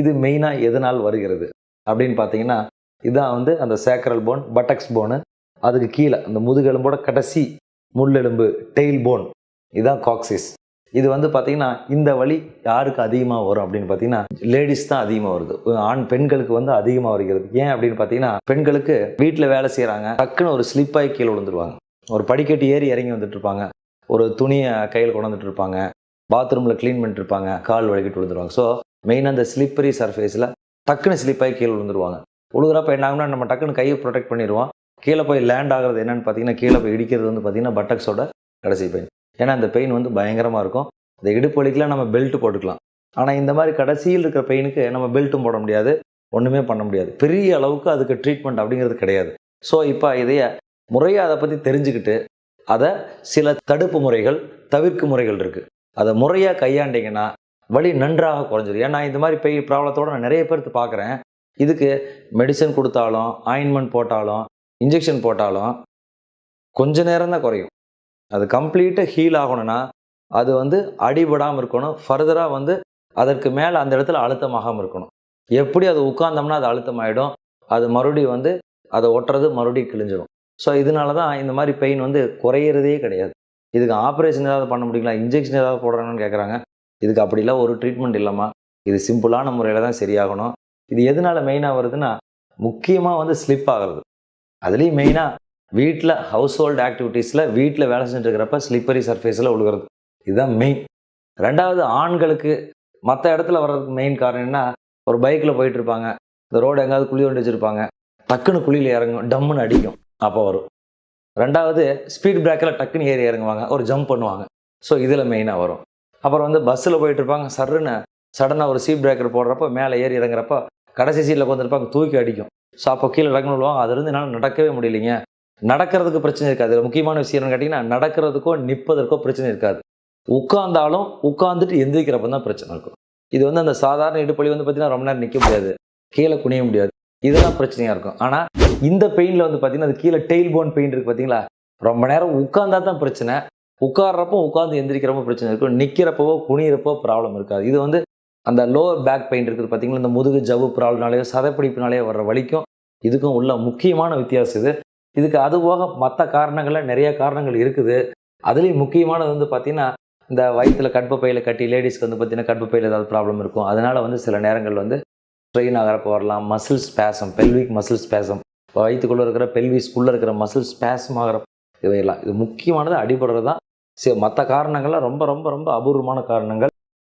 இது மெயினாக எதனால் வருகிறது? அப்படின்னு பார்த்தீங்கன்னா இதான் வந்து அந்த சேக்கரல் போன் பட்டக்ஸ் போனு அதுக்கு கீழே அந்த முதுகெலும்போட கடைசி முள்ளெலும்பு டெயில் போன் இதுதான் காக்சிஸ் இது வந்து பார்த்தீங்கன்னா இந்த வழி யாருக்கு அதிகமாக வரும் அப்படின்னு பார்த்தீங்கன்னா லேடிஸ் தான் அதிகமாக வருது. ஆண் பெண்களுக்கு வந்து அதிகமாக வருகிறது. ஏன் அப்படின்னு பார்த்தீங்கன்னா பெண்களுக்கு வீட்டில் வேலை செய்கிறாங்க டக்குன்னு ஒரு ஸ்லிப்பாகி கீழே விழுந்துருவாங்க. ஒரு படிக்கட்டு ஏறி இறங்கி வந்துட்டு இருப்பாங்க. ஒரு துணியை கையில் கொண்டு வந்துட்டு இருப்பாங்க. பாத்ரூமில் க்ளீன் பண்ணிட்டு இருப்பாங்க. கால் வழுக்கிட்டு விழுந்துருவாங்க. ஸோ மெயினாக அந்த ஸ்லிப்பரி சர்ஃபேஸில் டக்குன்னு ஸ்லிப்பாகி கீழே விழுந்துருவாங்க. விழுகிறப்ப என்ன ஆகும்னா நம்ம டக்குன்னு கையை ப்ரொடெக்ட் பண்ணிடுவோம் கீழே போய் லேண்ட் ஆகிறது என்னென்னு பார்த்தீங்கன்னா கீழே போய் இடிக்கிறது வந்து பார்த்தீங்கன்னா பட்டக்ஸோட கடைசி பெயின் ஏன்னா அந்த பெயின் வந்து பயங்கரமாக இருக்கும். இந்த இடுப்பு வலிக்கெலாம் நம்ம பெல்ட் போட்டுக்கலாம். ஆனால் இந்த மாதிரி கடைசியில் இருக்கிற பெயினுக்கு நம்ம பெல்ட்டும் போட முடியாது. ஒன்றுமே பண்ண முடியாது. பெரிய அளவுக்கு அதுக்கு ட்ரீட்மெண்ட் அப்படிங்கிறது கிடையாது. ஸோ இப்போ இதைய முறையாக அதை பற்றி தெரிஞ்சுக்கிட்டு அதை சில தடுப்பு முறைகள் தவிர்க்கு முறைகள் இருக்குது அதை முறையாக கையாண்டிங்கன்னா வலி நன்றாக குறைஞ்சிரும். ஏன்னா இந்த மாதிரி பெய் ப்ராப்ளத்தோட நான் நிறைய பேர்த்து பார்க்குறேன் இதுக்கு மெடிசன் கொடுத்தாலும் ஆயின்மெண்ட் போட்டாலும் இன்ஜெக்ஷன் போட்டாலும் கொஞ்ச நேரம் தான் குறையும். அது கம்ப்ளீட்டாக ஹீல் ஆகணும்னா அது வந்து அடிபடாமல் இருக்கணும். ஃபர்தராக வந்து அதற்கு மேலே அந்த இடத்துல அழுத்தமாகாமல் இருக்கணும். எப்படி அது உட்கார்ந்தோம்னா அது அழுத்தமாயிடும். அது மறுபடியும் வந்து அதை ஒட்டுறது மறுபடியும் கிழிஞ்சிடும் ஸோ இதனால தான் இந்த மாதிரி பெயின் வந்து குறையிறதே கிடையாது. இதுக்கு ஆப்ரேஷன் ஏதாவது பண்ண முடியுங்களா? இன்ஜெக்ஷன் ஏதாவது போடுறாங்கன்னு கேட்குறாங்க இதுக்கு அப்படிலாம் ஒரு ட்ரீட்மெண்ட் இல்லாமல் இது சிம்பிளான முறையில் தான் சரியாகணும். இது எதனால மெயினாக வருதுன்னா முக்கியமாக வந்து ஸ்லிப் ஆகிறது. அதுலேயும் மெயினாக வீட்டில் ஹவுஸ் ஹோல்டு ஆக்டிவிட்டீஸில் வீட்டில் வேலை செஞ்சுருக்கிறப்ப ஸ்லிப்பரி சர்ஃபேஸில் விழுகிறது இதுதான் மெயின் ரெண்டாவது ஆண்களுக்கு மற்ற இடத்துல வர்றதுக்கு மெயின் காரணம் என்ன ஒரு பைக்கில் போயிட்டுருப்பாங்க. இந்த ரோடு எங்காவது குழி ஒன்று வச்சுருப்பாங்க டக்குன்னு குழியில் இறங்கும் டம்முன்னு அடிக்கும் அப்போ வரும். ரெண்டாவது ஸ்பீட் பிரேக்கில் டக்குன்னு ஏறி இறங்குவாங்க ஒரு ஜம்ப் பண்ணுவாங்க. ஸோ இதில் மெயினாக வரும். அப்புறம் வந்து பஸ்ஸில் போயிட்டு இருப்பாங்க சடனாக ஒரு சீட் பிரேக்கர் போடுறப்ப மேலே ஏறி இறங்குறப்ப கடைசி சீட்டில் உட்காந்துருப்பாங்க தூக்கி அடிக்கும். ஸோ அப்போ கீழே இறங்கணும் விழுவாங்க அதுலேருந்து என்னால் நடக்கவே முடியலைங்க. நடக்கிறதுக்கு பிரச்சனை இருக்காது. முக்கியமான விஷயம் என்னன்னு கேட்டிங்கன்னா நடக்கிறதுக்கோ நிற்பதற்கோ பிரச்சனை இருக்காது. உட்காந்தாலும் உட்காந்துட்டு எந்திரிக்கிறப்ப தான் பிரச்சனை இருக்கும். இது வந்து அந்த சாதாரண இடுப்பலி வந்து பார்த்தீங்கன்னா ரொம்ப நேரம் நிற்க முடியாது. கீழே குனிய முடியாது. இதெல்லாம் பிரச்சனையாக இருக்கும். ஆனால் இந்த பெயினில் வந்து பார்த்தீங்கன்னா அது கீழே டெயில் போன் பெயின் இருக்குது பார்த்தீங்களா ரொம்ப நேரம் உட்காந்தா தான் பிரச்சனை. உட்கார்றப்போ உட்காந்து எந்திரிக்கிறப்போ பிரச்சனை இருக்கும். நிற்கிறப்போ குனியிறப்போ ப்ராப்ளம் இருக்காது. இது வந்து அந்த லோவர் பேக் பெயின் இருக்குது பார்த்திங்கன்னா இந்த முதுகு ஜவ்வு ப்ராப்ளம்னாலேயோ சதைப்பிடிப்புனாலேயோ வர்ற வலிக்கும். இதுக்கும் உள்ள முக்கியமான வித்தியாசம் இது. இதுக்கு அது போக மற்ற காரணங்களில் நிறைய காரணங்கள் இருக்குது. அதுலேயும் முக்கியமானது வந்து பார்த்தீங்கன்னா இந்த வயிற்றுல கற்பப்பையில் கட்டி லேடிஸ்க்கு வந்து பார்த்தீங்கன்னா கற்பப்பையில் ஏதாவது ப்ராப்ளம் இருக்கும். அதனால வந்து சில நேரங்கள் வந்து ஸ்ட்ரெயின் ஆகிறப்போ வரலாம். Muscle spasm pelvic muscle spasm வயிற்றுக்குள்ளே இருக்கிற பெல்விஸ்குள்ளே இருக்கிற மசில் ஸ்பேசம் ஆகிற இவையெல்லாம். இது முக்கியமானது அடிபடுறது தான் சரி மற்ற காரணங்கள்லாம் ரொம்ப ரொம்ப ரொம்ப அபூர்வமான காரணங்கள்.